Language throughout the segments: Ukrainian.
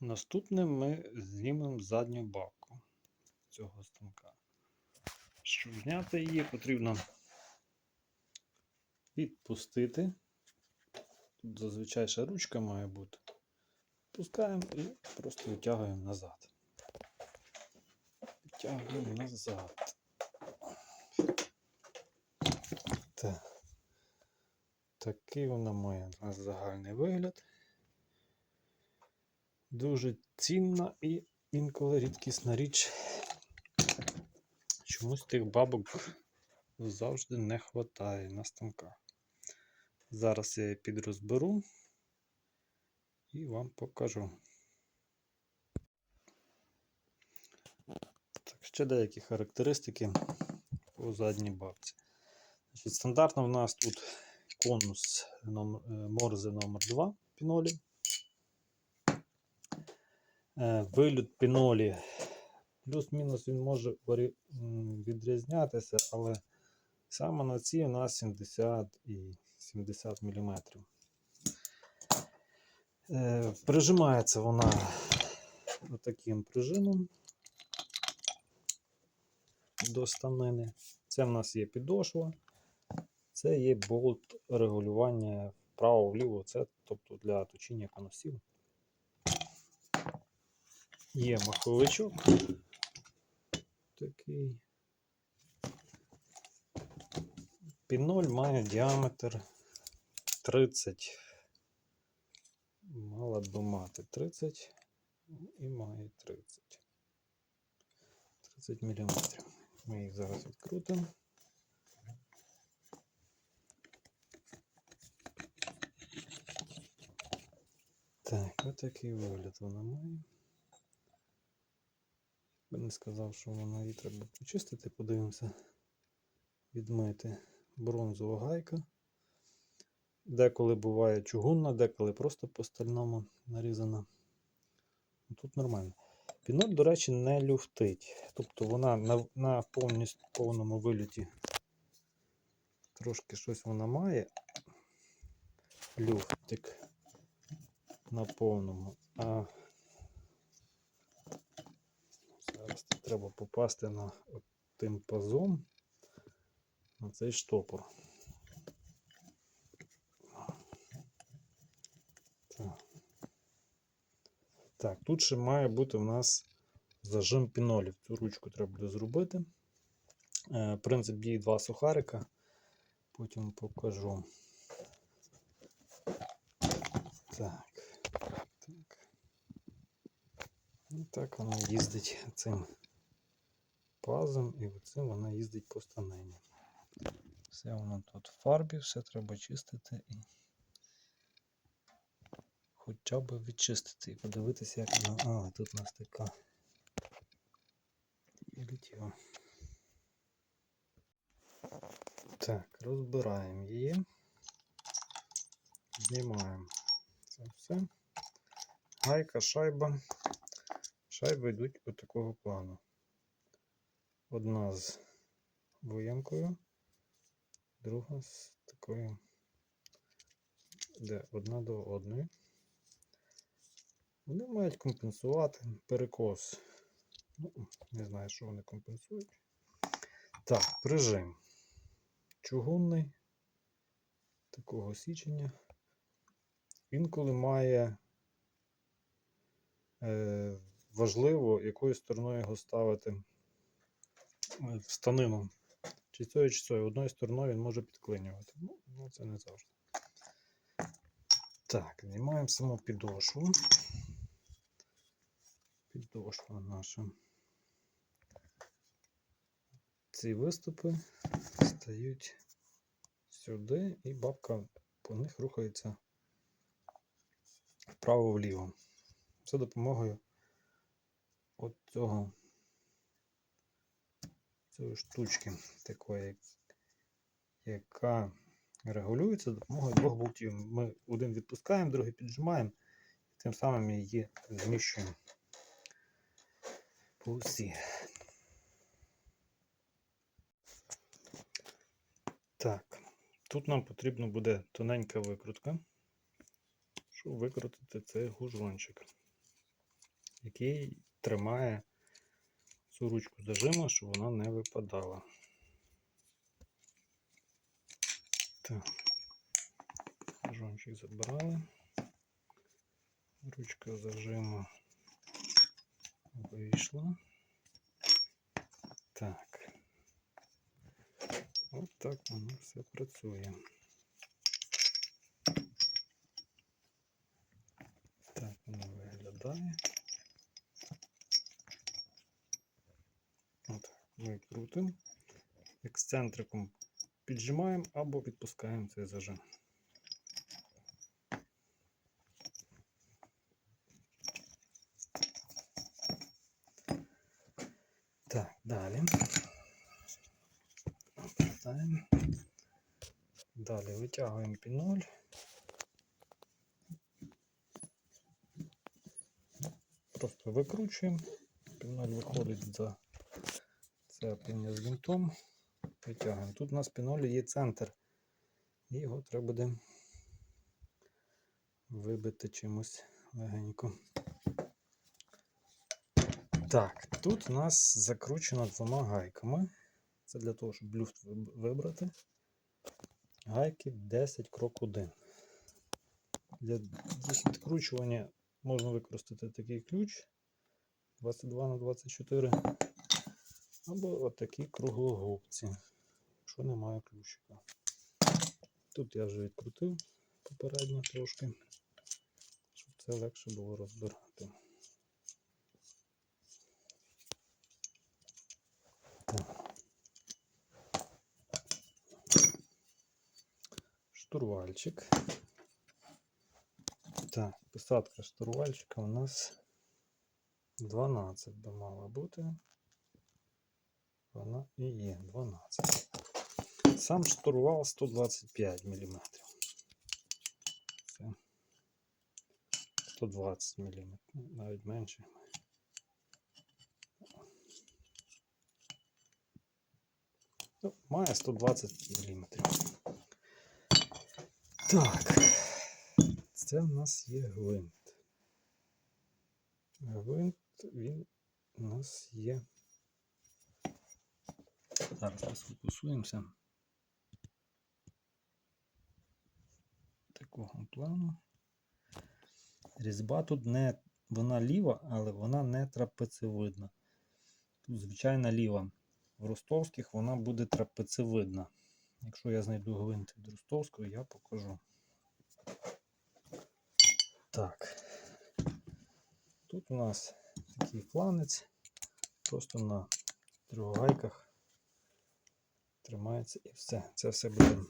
Наступним ми знімемо задню бабку цього станка. Щоб зняти її, потрібно відпустити. Тут зазвичай ще ручка має бути. Пускаємо і просто витягуємо назад. Витягуємо назад. Так. Такий вона має у загальний вигляд. Дуже цінна і інколи рідкісна річ. Чомусь тих бабок завжди не вистачає на станках. Зараз я її підрозберу і вам покажу. Так, ще деякі характеристики по задній бабці. Значить, стандартно в нас тут конус е, Морзе номер 2 пінолі. Е, Вилют пінолі. Плюс-мінус він може відрізнятися, але саме на цій у нас 70 і 70 мм. Е, Прижимається вона таким прижимом до станини. Це в нас є підошва. Це є болт регулювання вправо-вліво, це тобто для точіння конусів. Є маховичок такий. Піноль має діаметр 30. Мала би мати 30 і має 30. 30 мм. Ми їх зараз відкрутимо. Так, отакий вигляд вона має. Би не сказав, що вона її треба почистити, подивимося, відмити бронзова гайка. Деколи буває чугунна, деколи просто по стальному нарізана. Ну, Тут нормально. Піноль, до речі, не люфтить. Тобто вона на, на повністю повному виліті трошки щось вона має. Люфтик на повному. А зараз тут треба попасти на тим пазом на цей штопор. Так. тут ще має бути в нас зажим пінолів. Цю ручку треба буде зробити. Е, принцип дії два сухарика. Потім покажу. Так. І так вона їздить цим пазом і оцим вона їздить по станині. Все воно тут в фарбі, все треба чистити і хоча б відчистити і подивитися, як вона. А, тут у нас така літіва. Так, розбираємо її. Знімаємо це все. Гайка, шайба. Шайби йдуть от такого плану. Одна з виямкою, друга з такою, де одна до одної. Вони мають компенсувати перекос. Ну, не знаю, що вони компенсують. Так, прижим. Чугунний такого січення. Інколи має е, важливо, якою стороною його ставити е, в станину. Чи цією, чи цією. Одною стороною він може підклинювати. Ну, ну це не завжди. Так, знімаємо саму підошву. Підошва наша. Ці виступи стають сюди, і бабка по них рухається вправо-вліво. За допомогою от цього цієї штучки такої, яка регулюється за допомогою двох болтів. Ми один відпускаємо, другий піджимаємо, і тим самим її зміщуємо по осі. Так, тут нам потрібна буде тоненька викрутка, щоб викрутити цей гужончик. який тримає цю ручку зажиму, щоб вона не випадала. Так. Жончик забрали. Ручка зажиму вийшла. Так. От так воно все працює. Так воно виглядає. От, ми. Ексцентриком піджимаємо або відпускаємо цей зажим. Так, далі. Обертаємо. Далі витягуємо піноль. Просто викручуємо. Піноль виходить за цеплення з винтом. Витягуємо. Тут у нас пінолі є центр. І його треба буде вибити чимось легенько. Так, тут у нас закручено двома гайками. Це для того, щоб люфт вибрати. Гайки 10 крок 1. Для відкручування можна використати такий ключ 22 на 24 або отакі круглогубці, якщо немає ключика. Тут я вже відкрутив попередньо трошки, щоб це легше було розбирати. Штурвальчик. Так, посадка штурвальчика у нас 12 би мала бути. Вона і є 12. Сам штурвал 125 мм. Це 120 мм, навіть менше. Ну, має 120 мм. Так, це в нас є гвинт. Гвинт, він у нас є. Зараз ми сфокусуємося. Такого плану. Різьба тут не вона ліва, але вона не трапецевидна. Тут звичайна ліва. В ростовських вона буде трапецевидна. Якщо я знайду гвинт від ростовського, я покажу. Так. Тут у нас такий фланець. Просто на трьох гайках тримається і все. Це все будемо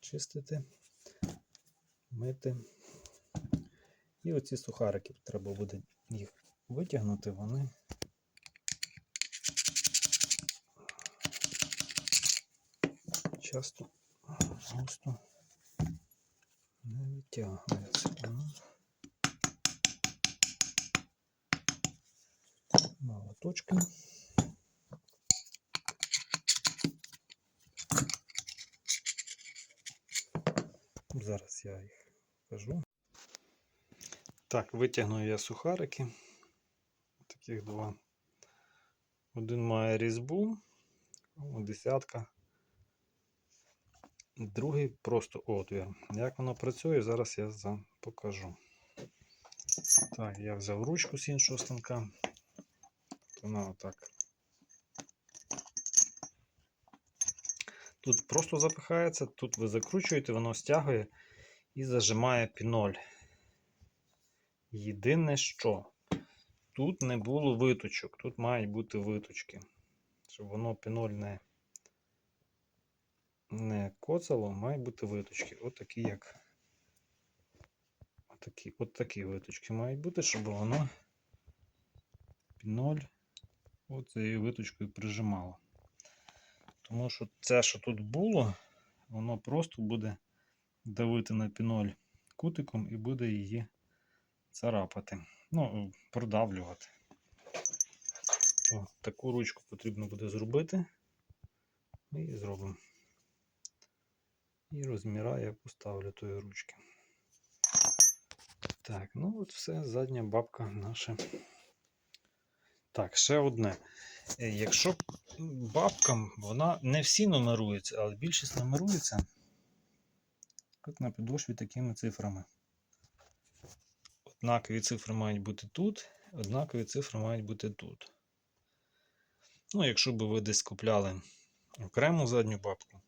чистити, мити. І оці сухарики треба буде їх витягнути, вони часто густо не витягуються. Ну. Молоточки. Зараз я їх покажу. Так, витягну я сухарики. Таких два. Один має різьбу, десятка. Другий просто отвір. Як воно працює, зараз я покажу. Так, я взяв ручку з іншого станка. Вона отак. Тут просто запихається, тут ви закручуєте, воно стягує і зажимає піноль. Єдине що, тут не було виточок, тут мають бути виточки, щоб воно піноль не, не коцало, мають бути виточки. От такі, як отакі, от такі виточки мають бути, щоб воно піноль оцією виточкою прижимало. Тому що це, що тут було, воно просто буде давити на піноль кутиком і буде її царапати. Ну, продавлювати. О, таку ручку потрібно буде зробити. І зробимо. І розміра я поставлю тої ручки. Так, ну от все, задня бабка наша Так, ще одне. Е, Якщо бабкам, вона не всі нумеруються, але більшість нумерується. От на підошві такими цифрами. Однакові цифри мають бути тут, однакові цифри мають бути тут. Ну, якщо б ви десь купляли окрему задню бабку,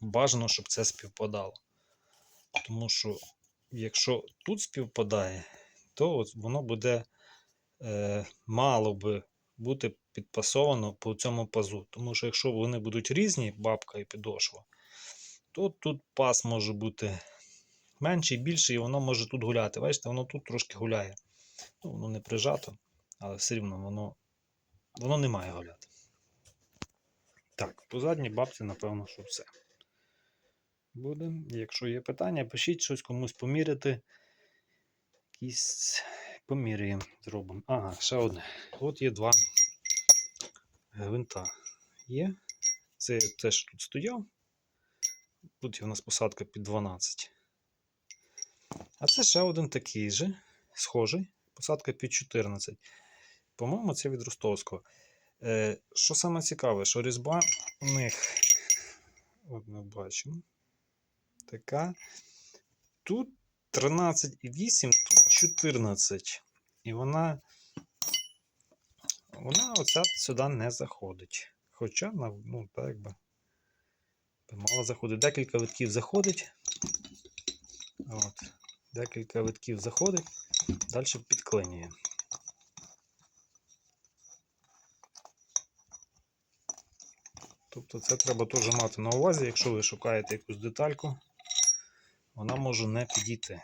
бажано, щоб це співпадало. Тому що якщо тут співпадає, то от воно буде е, мало би бути підпасовано по цьому пазу. Тому що якщо вони будуть різні, бабка і підошва, то тут пас може бути менший, більший, і воно може тут гуляти. Бачите, воно тут трошки гуляє. Ну, воно не прижато, але все рівно воно, воно не має гуляти. Так, по задній бабці, напевно, що все. Буде. Якщо є питання, пишіть щось комусь поміряти. Якісь поміряємо, зробимо. Ага, ще одне. От є два гвинта. Є. Це те, що тут стояв. Тут є у нас посадка під 12. А це ще один такий же, схожий. Посадка під 14. По-моєму, це від Ростовського. Е, що саме цікаве, що різьба у них, от ми бачимо, така. Тут 13,8, тут 14. І вона, вона оця сюди не заходить. Хоча, ну, так би мала заходити. Декілька витків заходить. От. Декілька витків заходить, далі підклинює. Тобто це треба теж мати на увазі, якщо ви шукаєте якусь детальку, вона може не підійти.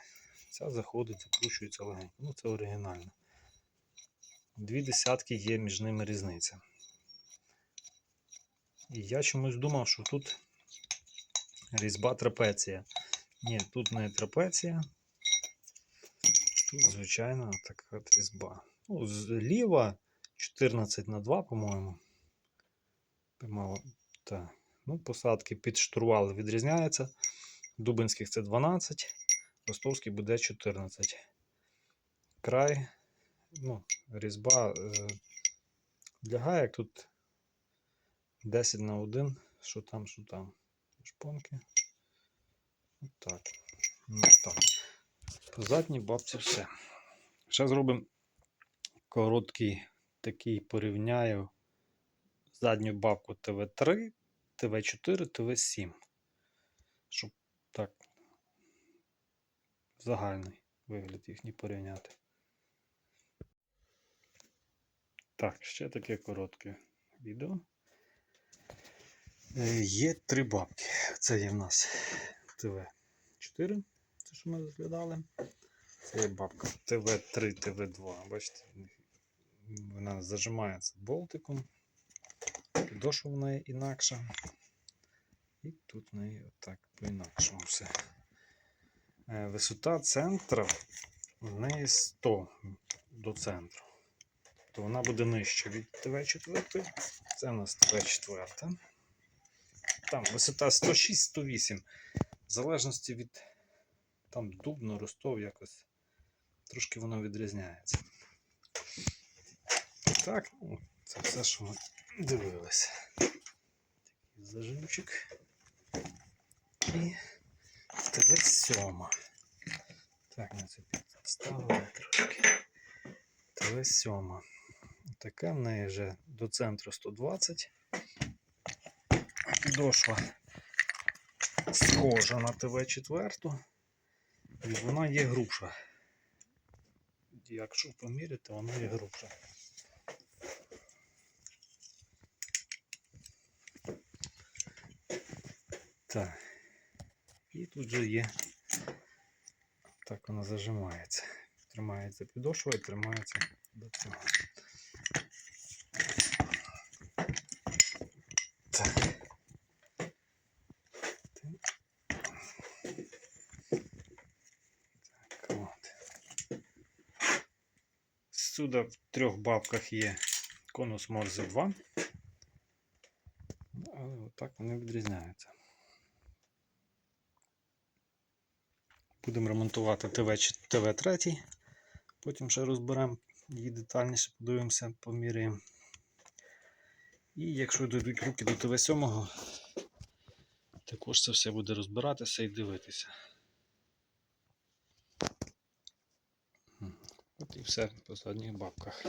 Ця заходить, закручується легенько. Ну, це оригінально. Дві десятки є між ними різниця. І я чомусь думав, що тут різьба трапеція. Ні, тут не трапеція. Тут, звичайно, така різьба. Ну, зліва 14 на 2, по-моєму. Так. Ну, посадки під штурвал відрізняються. Дубинських це 12, Ростовський буде 14. Край, ну, різьба е, для гаєк тут 10 на 1, що там, що там. Шпонки. Отак. Ну. По задній бабці все. Ще зробимо короткий такий порівняю задню бабку ТВ3, ТВ4, ТВ7. Щоб так загальний вигляд їхній порівняти. Так, ще таке коротке відео. Е, Є три бабки. Це є в нас ТВ4, це що ми розглядали. Це є бабка ТВ3, ТВ2. Бачите, вона зажимається болтиком. Підошва в неї інакша. І тут в неї отак по-інакшому все. Е, Висота центра в неї 100 до центру. То вона буде нижча від ТВ4. Це у нас ТВ4. Там висота 106-108. В залежності від там Дубно, Ростов якось. Трошки воно відрізняється. Так, ну, це все, що ми дивилися. Такий зажимчик. І ТВ7. Так, ми це підставили трошки. ТВ7. Така в неї вже до центру 120. Підошва схожа на ТВ4. І вона є грубша. Якщо поміряти, вона є грубша. Так. І тут же є. Так вона зажимається. Тримається підошва і тримається до цього. Сюди в трьох бабках є конус Морзе 2. Ну, Але отак вони відрізняються. Будемо ремонтувати ТВ, ТВ3, потім ще розберемо її детальніше подивимося, поміряємо. І якщо дійдуть руки до ТВ-7, також це все буде розбиратися і дивитися. І все по задніх бабках.